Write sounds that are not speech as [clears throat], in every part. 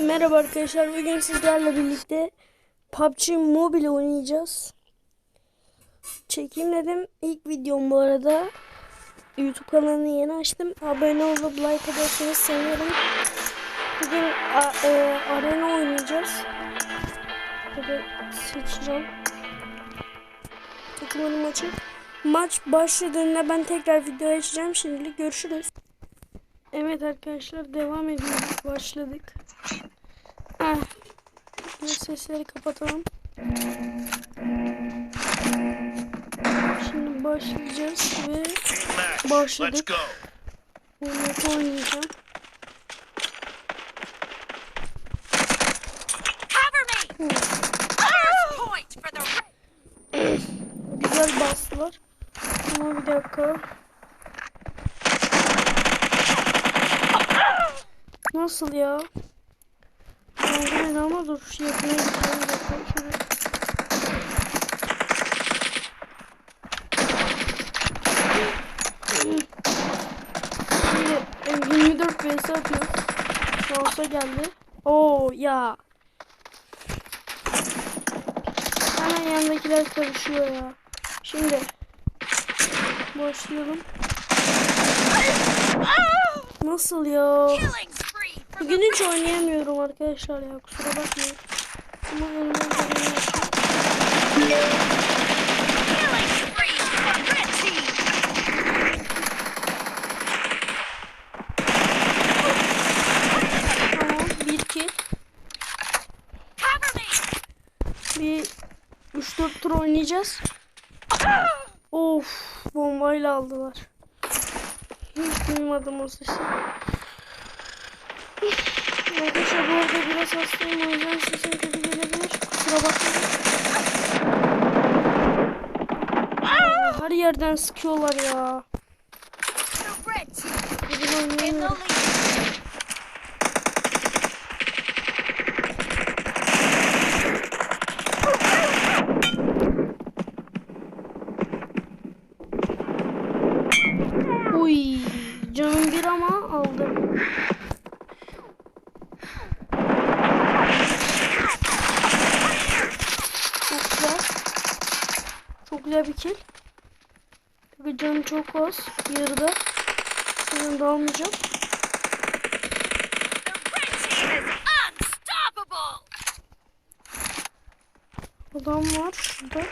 Merhaba arkadaşlar. Bugün sizlerle birlikte PUBG Mobile oynayacağız. Çekeyim dedim. İlk videom bu arada. YouTube kanalını yeni açtım. Abone olup like ederseniz sevinirim. Bugün e, arena oynayacağız. Burada seçeceğim. Takımların maçı. Maç başladığında ben tekrar video açacağım. Şimdilik görüşürüz. Evet arkadaşlar devam ediyoruz. Başladık. Ah. Şimdi sesleri kapatalım. Şimdi başlayacağız ve Başladık. oyunu oynayacağım. Cover me! First point for the Red. Güzel bastılar. Ama bir dakika. Nasıl ya? Gideceğim. Bir dakika, şöyle. Şimdi e, 24 vs atıyoruz. Mouse'a geldi. Oo ya. Hemen yanındakiler karışıyor ya. Şimdi başlayalım. Nasıl ya? Bugün hiç oynayamıyorum arkadaşlar ya kusura bakmayın. Ama elimden! Bir 3-4 tur oynayacağız. Of bombayla aldılar. Hiç duymadım o sesi. Arkadaşlar bu arada biraz hastayım o yüzden sesim kötü gelebilir. Kusura bakmayın. Her yerden sıkıyorlar ya. Bugün in the oynayamıyorum. lead. Uy, canım bir ama aldım. Çok güzel. Çok güzel bir kill. Tabii canım çok az. Yarıda. Senin de almayacağım. The Red Team is unstoppable. Adam var şurada.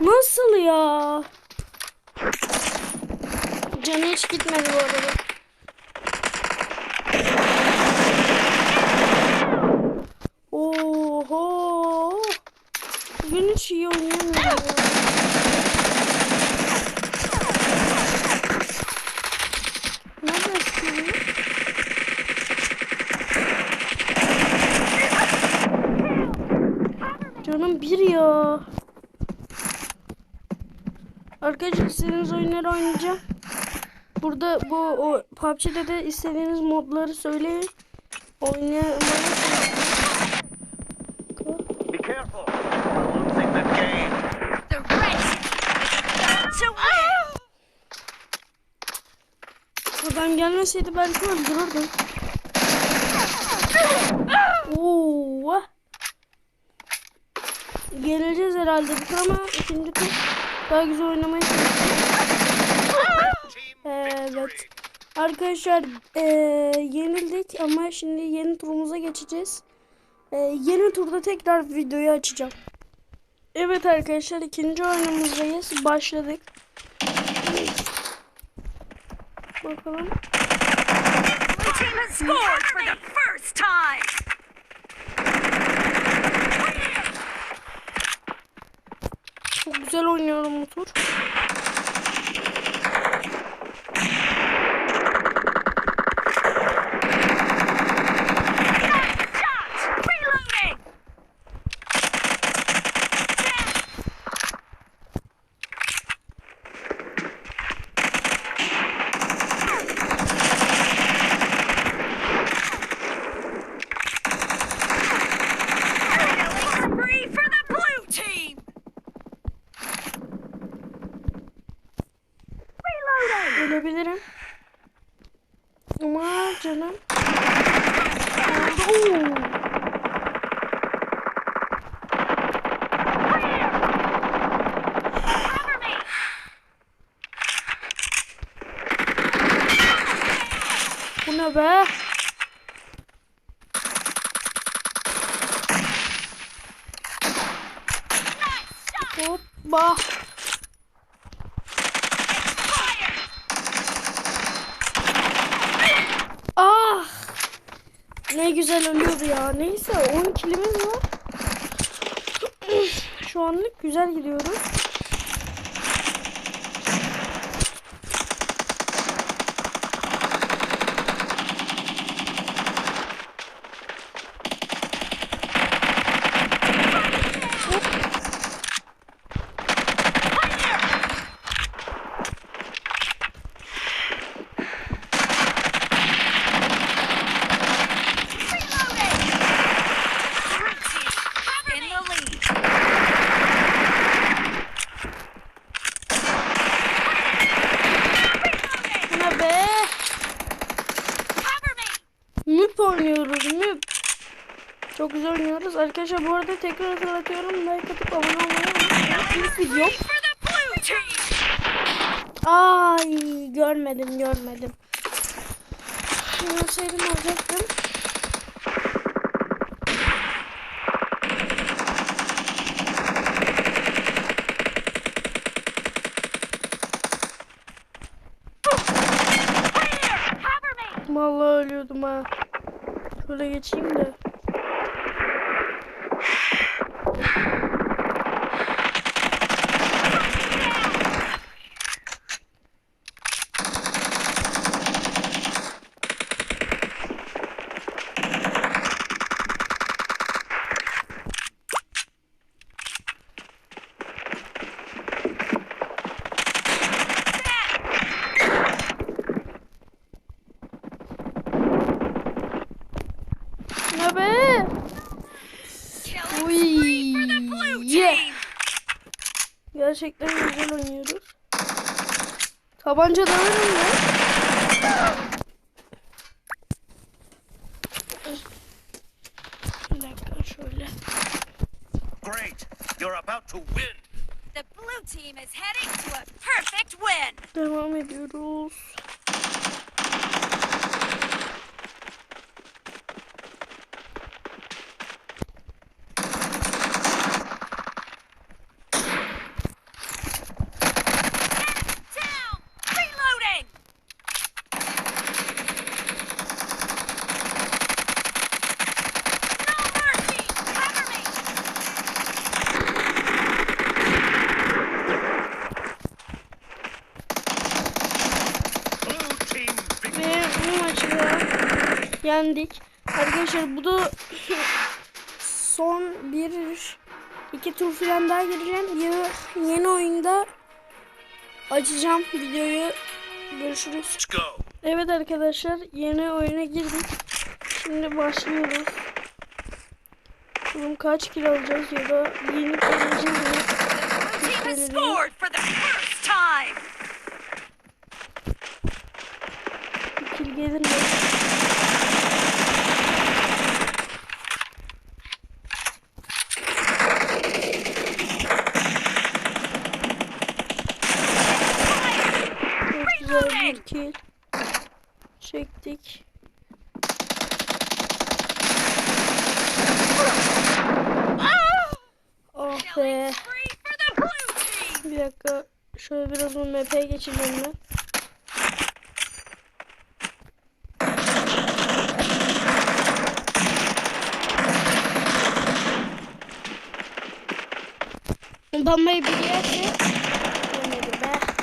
Nasıl ya? Canı hiç gitmedi bu arada. Oho. Bugün hiç iyi oynayamıyorum ya. Nerede sıkıyor? Canım bir ya. Arkadaşlar istediğiniz oyunları oynayacağım. Burada bu o PUBG'de de istediğiniz modları söyleyin. Oynayalım. Be careful. We're losing the game. The Red Team is about to win. Adam gelmeseydi belki öldürürdüm. Oo. Geleceğiz herhalde bir ama ikinci tur daha güzel. Team Evet. Arkadaşlar eee, yenildik ama şimdi yeni turumuza geçeceğiz. Eee, yeni turda tekrar videoyu açacağım. Evet arkadaşlar ikinci oyunumuzdayız. Başladık. Bakalım. Blue team has scored for the first time. Çok güzel oynuyorum bu tur. Ama canım. Oo. Bu ne be? Hoppa. Fire! Ah. Ne güzel ölüyordu ya. Neyse 10 kilimiz var. [clears throat] Şu anlık güzel gidiyoruz. Reloading! Blue team in the lead. Bu ne be? Cover me! Müp oynuyoruz müp. Çok güzel oynuyoruz. Arkadaşlar bu arada tekrar hatırlatıyorum. Like atıp abone olmayı unutmayın. Team! Ay görmedim görmedim. Cover me! Vallahi ölüyordum ha. Şöyle geçeyim de. Ne be? Killing Uy, yeah. team! Gerçekten güzel oynuyoruz. Tabanca da verin ya. Bir dakika şöyle. Great. You're about to win. The blue team is heading to a perfect win! Devam ediyoruz. Down! Reloading! No mercy! Cover me! Blue team victory. Ve bu maçı da yendik. Arkadaşlar bu da son bir iki tur falan daha gireceğim. Ya, yeni oyunda açacağım videoyu. Görüşürüz. Evet arkadaşlar yeni oyuna girdik. Şimdi başlıyoruz. Bakalım kaç kilo alacağız ya da yenip öleceğiz mi? The blue team has scored for the first time! Bir kill gelir mi? Çok güzel bir. Çektik. Ah Killing be. Bir dakika. Şöyle biraz onu map'e geçeceğim ben. Bambayı bir yerse Yemedi be.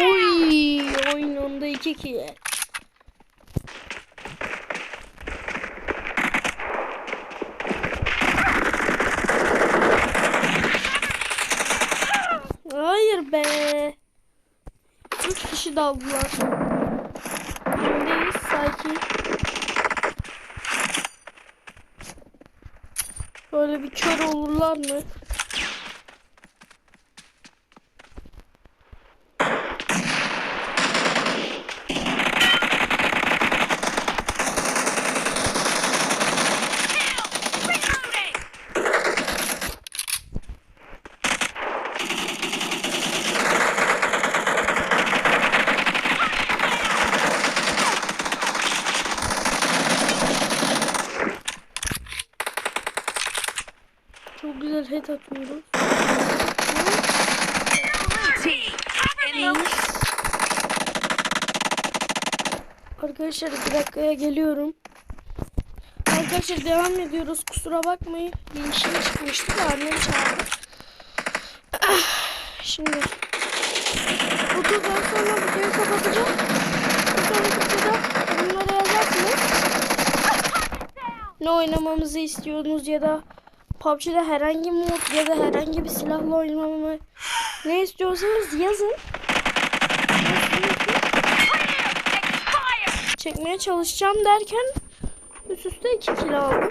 Oy, oyun onda iki kill. Hayır be. Kişi daldılar. Öndeyiz sakin. Böyle bir kör olurlar mı? Çok güzel head atıyoruz. Cover me. Arkadaşlar bir dakikaya geliyorum. Arkadaşlar devam ediyoruz. Kusura bakmayın. Bir işim çıkmıştı da annem çağırdı. Ah, Şimdi bu turdan sonra videoyu kapatacağım. Sonraki turda bunlara yazarsınız. Ne oynamamızı istiyorsunuz ya da PUBG'de herhangi mod ya da herhangi bir silahla oynamamı ne istiyorsanız yazın. Çekmeye çalışacağım derken üst üste 2 kilo aldım.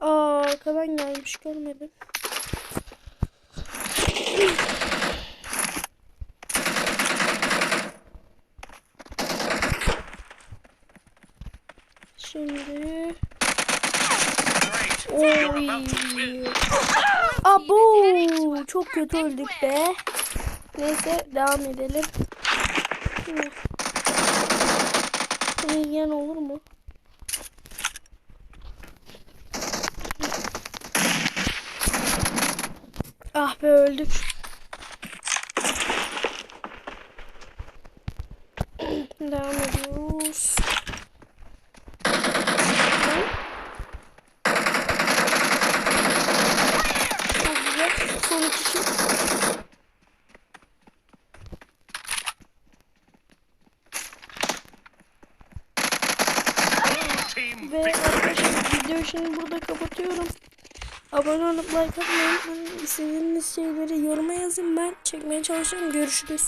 Aa, arkadan gelmiş görmedim. Şimdi Great. Oy. You're about to win. Abo çok kötü öldük be. Neyse devam edelim. Bunu yiyen olur mu? Ah be öldük. devam ediyoruz. Çok güzel. Son iki kişi. Team Ve arkadaşlar videoyu şimdi burada kapatıyorum. Abone olup like atmayı unutmayın. İstediğiniz şeyleri yoruma yazın. Ben çekmeye çalışacağım. Görüşürüz.